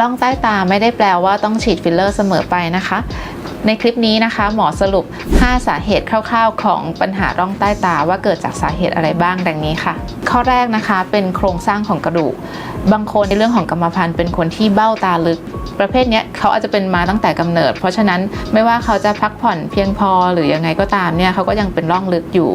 ร่องใต้ตาไม่ได้แปลว่าต้องฉีดฟิลเลอร์เสมอไปนะคะ ในคลิปนี้นะคะ หมอสรุป 5 สาเหตุคร่าวๆ ของปัญหาร่องใต้ตาว่าเกิดจากสาเหตุอะไรบ้างดังนี้ค่ะ ข้อแรกนะคะเป็นโครงสร้างของกระดูก บางคนในเรื่องของกรรมพันธุ์เป็นคนที่เบ้าตาลึก ประเภทนี้เขาอาจจะเป็นมาตั้งแต่กำเนิด เพราะฉะนั้นไม่ว่าเขาจะพักผ่อนเพียงพอหรือยังไงก็ตามเนี่ยเขาก็ยังเป็นร่องลึกอยู่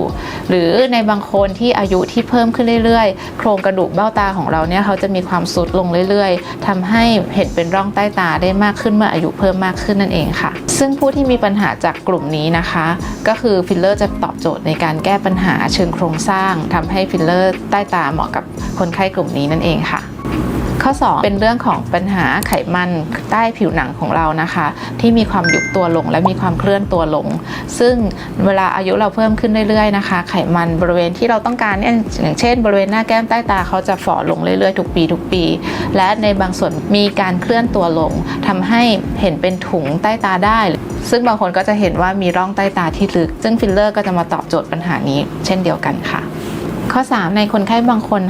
หรือในบางคนที่อายุที่เพิ่มขึ้นเรื่อยๆ โครงกระดูกเบ้าตาของเราเนี่ยเขาจะมีความสุดลงเรื่อย ๆทำให้เห็นเป็นร่องใต้ตาได้มากขึ้นเมื่ออายุเพิ่มมากขึ้นนั่นเองค่ะ ซึ่งผู้ที่มีปัญหาจากกลุ่มนี้นะคะ ก็คือฟิลเลอร์จะตอบโจทย์ในการแก้ปัญหาเชิงโครงสร้างทำให้ฟิลเลอร์ใต้ตาเหมาะกับคนไข้กลุ่มนี้นั่นเองค่ะ ข้อ 2 เป็นเรื่องของปัญหาไขมันใต้ผิวหนังของเรานะคะ ที่มีความยุบตัวลงและมีความเคลื่อนตัวลง ซึ่งเวลาอายุเราเพิ่มขึ้นเรื่อยๆนะคะ ไขมันบริเวณที่เราต้องการเนี่ยอย่างเช่น บริเวณหน้าแก้มใต้ตาเขาจะฝ่อลงเรื่อยๆ ทุกปีทุกปี และในบางส่วนมีการเคลื่อนตัวลงทำให้เห็นเป็นถุงใต้ตาได้ ซึ่งบางคนก็จะเห็นว่ามีร่องใต้ตาที่ลึก ซึ่งฟิลเลอร์ก็จะมาตอบโจทย์ปัญหานี้ เช่นเดียวกันค่ะ ข้อ 3 ในคนไข้บางคน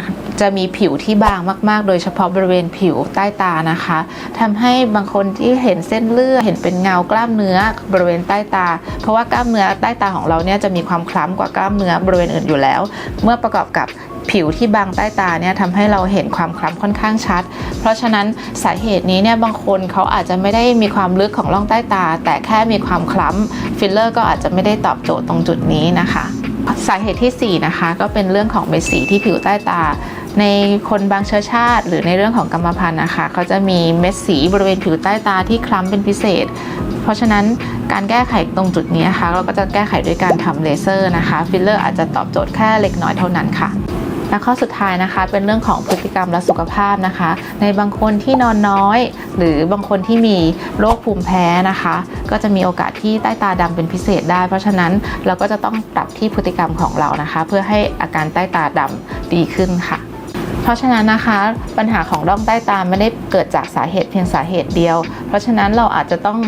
จะมีผิวที่บางมาก ๆ โดยเฉพาะบริเวณผิวใต้ตานะคะทำให้บางคนที่เห็นเส้นเลือดเห็นเป็นเงากล้ามเนื้อบริเวณใต้ตา เพราะว่ากล้ามเนื้อใต้ตาของเราเนี่ยจะมีความคล้ำกว่ากล้ามเนื้อบริเวณอื่นอยู่แล้ว เมื่อประกอบกับผิวที่บางใต้ตาเนี่ยทำให้เราเห็นความคล้ำค่อนข้างชัด เพราะฉะนั้นสาเหตุนี้เนี่ยบางคนเขาอาจจะไม่ได้มีความลึกของร่องใต้ตา แต่แค่มีความคล้ำฟิลเลอร์ก็อาจจะไม่ได้ตอบโจทย์ตรงจุดนี้นะคะ สาเหตุที่ 4 นะคะ ก็เป็นเรื่องของเม็ดสีที่ผิวใต้ตา ในคนบางเชื้อชาติ หรือในเรื่องของกรรมพันธุ์นะคะเขาจะมีเม็ดสีบริเวณผิวใต้ตาที่คล้ำเป็นพิเศษ เพราะฉะนั้นการแก้ไขตรงจุดนี้นะคะ เราก็จะแก้ไขด้วยการทำเลเซอร์นะคะ ฟิลเลอร์อาจจะตอบโจทย์แค่เล็กน้อยเท่านั้นค่ะ และข้อสุดท้ายนะคะ เป็นเรื่องของพฤติกรรมและสุขภาพนะคะ ในบางคนที่นอนน้อย หรือบางคนที่มีโรคภูมิแพ้นะคะ ก็จะมีโอกาสที่ใต้ตาดำเป็นพิเศษได้ เพราะฉะนั้นเราก็จะต้องปรับที่พฤติกรรมของเรานะคะ เพื่อให้อาการใต้ตาดำดีขึ้นค่ะเพราะฉะนั้นนะคะปัญหาของร่องใต้ตาไม่ได้เกิดจากสาเหตุเพียงสาเหตุเดียว เพราะฉะนั้นเราอาจจะต้อง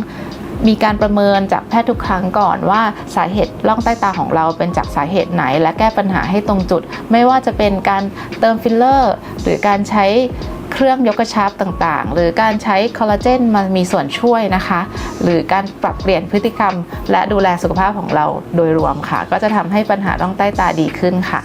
มีการประเมินจากแพทย์ทุกครั้งก่อนว่าสาเหตุร่องใต้ตาของเราเป็นจากสาเหตุไหน และแก้ปัญหาให้ตรงจุด ไม่ว่าจะเป็นการเติมฟิลเลอร์ หรือการใช้เครื่องยกกระชับต่างๆ หรือการใช้คอลลาเจนมามีส่วนช่วยนะคะ หรือการปรับเปลี่ยนพฤติกรรม และดูแลสุขภาพของเราโดยรวมค่ะ ก็จะทำให้ปัญหาร่องใต้ตาดีขึ้นค่ะ